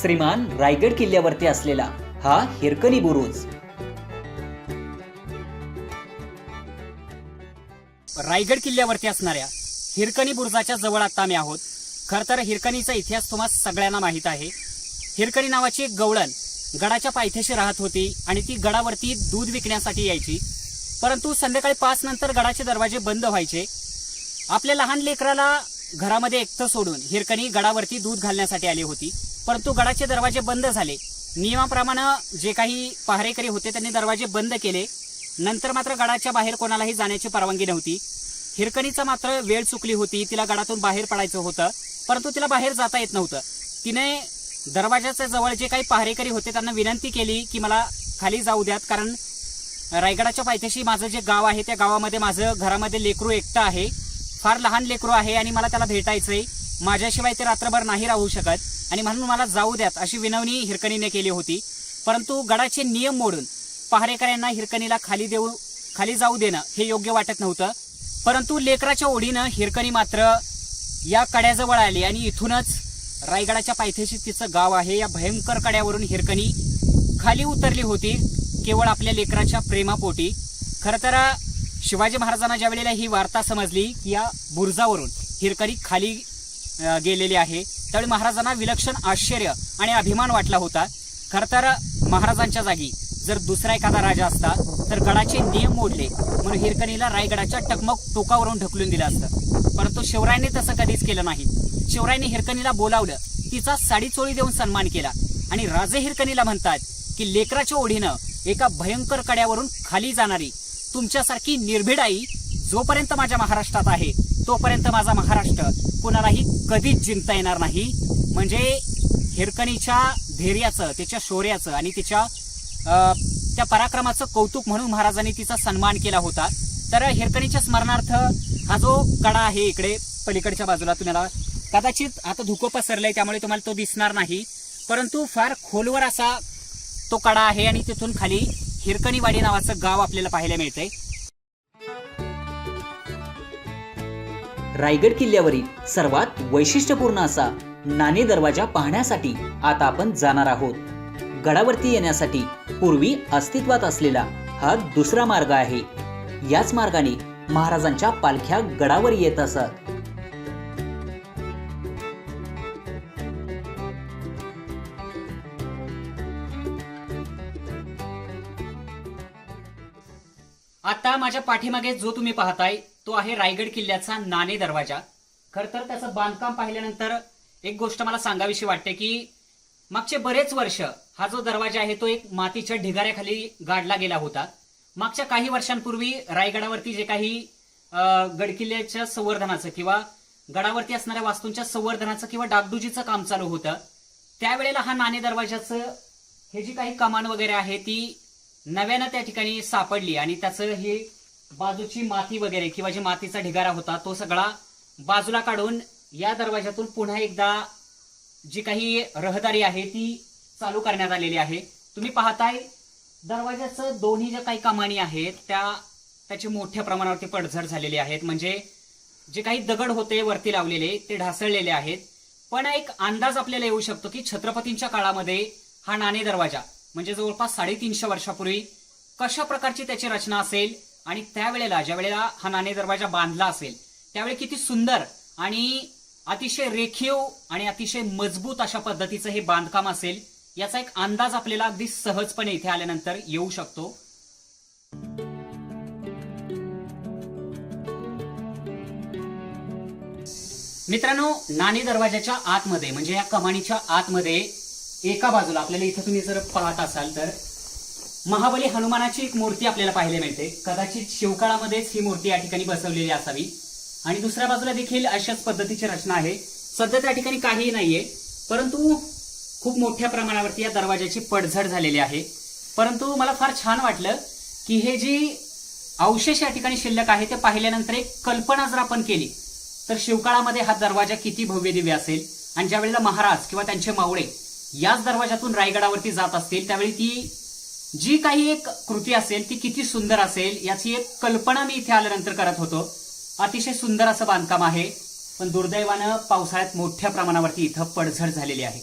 श्रीमान रायगड किल्ल्यावरती असलेला हा हिरकणी बुरुज. रायगड किल्ल्यावरती असणाऱ्या हिरकणी बुरुजाच्या जवळ आता आम्ही आहोत. खर तर हिरकणीचा इतिहास तुम्हाला सगळ्यांना माहीत आहे. हिरकणी नावाची एक गवळण गडाच्या पायथ्याशी राहत होती आणि ती गडावरती दूध विकण्यासाठी यायची. परंतु संध्याकाळी पाच नंतर गडाचे दरवाजे बंद व्हायचे. आपल्या लहान लेकराला घरामध्ये एकटं सोडून हिरकणी गडावरती दूध घालण्यासाठी आली होती. परंतु गडाचे दरवाजे बंद झाले. नियमाप्रमाणे जे काही पहारेकरी होते त्यांनी दरवाजे बंद केले. नंतर मात्र गडाच्या बाहेर कोणालाही जाण्याची परवानगी नव्हती. हिरकणीचा मात्र वेळ चुकली होती तिला गडातून बाहेर पडायचं होतं परंतु तिला बाहेर जाता येत नव्हतं. तिने दरवाजाच्या जवळ जे काही पहारेकरी होते त्यांना विनंती केली की मला खाली जाऊ द्यात कारण रायगडाच्या पायथ्याशी माझं जे गाव आहे त्या गावामध्ये माझं घरामध्ये लेकरू एकटं आहे. फार लहान लेकरू आहे आणि मला त्याला भेटायचं आहे माझ्याशिवाय ते रात्रभर नाही राहू शकत आणि म्हणून मला जाऊ द्यात अशी विनवणी हिरकणीने केली होती. परंतु गडाचे नियम मोडून पहारेकऱ्यांना हिरकणीला खाली देऊ खाली जाऊ देणं हे योग्य वाटत नव्हतं. परंतु लेकराच्या ओढीनं हिरकणी मात्र या कड्याजवळ आली आणि इथूनच रायगडाच्या पायथ्याशी तिचं गाव आहे. या भयंकर कड्यावरून हिरकणी खाली उतरली होती केवळ आपल्या लेकराच्या प्रेमापोटी. खरं तर शिवाजी महाराजांना ज्या वेळेला ही वार्ता समजली की या बुरजावरून हिरकणी खाली गेलेली आहे. त्यावेळी महाराजांना विलक्षण आश्चर्य आणि अभिमान वाटला होता. खरं तर महाराजांच्या जागी जर दुसरा एखादा राजा असता तर गडाचे नियम मोडले. म्हणून हिरकणीला रायगडाच्या टकमक टोकावरून ढकलून दिलं असतं. परंतु शिवरायांनी तसं कधीच केलं नाही. शिवरायांनी हिरकणीला बोलावलं. तिचा साडीचोळी देऊन सन्मान केला. आणि राजे हिरकणीला म्हणतात की लेकराच्या ओढीनं एका भयंकर कड्यावरून खाली जाणारी तुमच्यासारखी निर्भिड आई जोपर्यंत माझ्या महाराष्ट्रात आहे तोपर्यंत माझा महाराष्ट्र कोणालाही कधीच जिंकता येणार नाही. म्हणजे हिरकणीच्या धैर्याचं तिच्या शौर्याचं आणि तिच्या त्या पराक्रमाचं कौतुक म्हणून महाराजांनी तिचा सन्मान केला होता. तर हिरकणीच्या स्मरणार्थ हा जो कडा आहे इकडे पलीकडच्या बाजूला तुम्हाला कदाचित आता धुकं पसरलंय त्यामुळे तुम्हाला तो दिसणार नाही. परंतु फार खोलवर असा तो कडा आहे आणि तिथून खाली हिरकणीवाडी नावाचं गाव आपल्याला पाहायला मिळतंय. रायगड किल्ल्यावरील सर्वात वैशिष्ट्यपूर्ण असा नाणे दरवाजा पाहण्यासाठी आता आपण जाणार आहोत. गडावरती येण्यासाठी पूर्वी अस्तित्वात असलेला हा दुसरा मार्ग आहे. याच मार्गाने महाराजांच्या पालख्या गडावर येत असत. आता माझ्या पाठीमागे जो तुम्ही पाहताय तो आहे रायगड किल्ल्याचा नाणे दरवाजा. खर तर त्याचं बांधकाम पाहिल्यानंतर एक गोष्ट मला सांगावीशी वाटते की मागचे बरेच वर्ष हा जो दरवाजा आहे तो एक मातीच्या ढिगाऱ्याखाली गाडला गेला होता. मागच्या काही वर्षांपूर्वी रायगडावरती जे काही गडकिल्ल्याच्या संवर्धनाचं किंवा गडावरती असणाऱ्या वास्तूंच्या संवर्धनाचं किंवा डागडुजीचं काम चालू होतं त्यावेळेला हा नाणे दरवाजाचं हे जी काही कमान वगैरे आहे ती नव्यानं त्या ठिकाणी सापडली आणि त्याचं हे बाजूची माती वगैरे किंवा जी मातीचा ढिगारा होता तो सगळा बाजूला काढून या दरवाजातून पुन्हा एकदा जी काही रहदारी आहे ती चालू करण्यात आलेली आहे. तुम्ही पाहताय दरवाजाचं दोन्ही ज्या काही कमानी आहेत त्या त्याची मोठ्या प्रमाणावरती पडझड झालेली आहेत. म्हणजे जे काही दगड होते वरती लावलेले ते ढासळलेले आहेत. पण एक अंदाज आपल्याला येऊ शकतो की छत्रपतींच्या काळामध्ये हा नाणे दरवाजा म्हणजे जवळपास साडेतीनशे वर्षापूर्वी कशा प्रकारची त्याची रचना असेल आणि त्यावेळेला ज्या वेळेला हा नाणे दरवाजा बांधला असेल त्यावेळी किती सुंदर आणि अतिशय रेखीव आणि अतिशय मजबूत अशा पद्धतीचं हे बांधकाम असेल याचा एक अंदाज आपल्याला अगदी सहजपणे इथे आल्यानंतर येऊ शकतो. मित्रांनो नाणे दरवाजाच्या आतमध्ये म्हणजे या कमानीच्या आतमध्ये एका बाजूला आपल्याला इथं तुम्ही जर पाहत असाल तर महाबली हनुमानाची एक मूर्ती आपल्याला पाहायला मिळते. कदाचित शिवकाळामध्येच ही मूर्ती या ठिकाणी बसवलेली असावी. आणि दुसऱ्या बाजूला देखील अशाच पद्धतीची रचना आहे. सध्या त्या ठिकाणी काहीही नाहीये. परंतु खूप मोठ्या प्रमाणावरती या दरवाजाची पडझड झालेली आहे. परंतु मला फार छान वाटलं की हे जी अवशेष या ठिकाणी शिल्लक आहे ते पाहिल्यानंतर एक कल्पना जर आपण केली तर शिवकाळामध्ये हा दरवाजा किती भव्य दिव्य असेल? आणि ज्या वेळेला महाराज किंवा त्यांचे मावळे याच दरवाजातून रायगडावरती जात असतील त्यावेळी ती जी काही एक कृती असेल ती किती सुंदर असेल याची एक कल्पना मी इथे आल्यानंतर करत होतो. अतिशय सुंदर असं बांधकाम आहे पण दुर्दैवानं पावसाळ्यात मोठ्या प्रमाणावरती इथं पडझड झालेली आहे.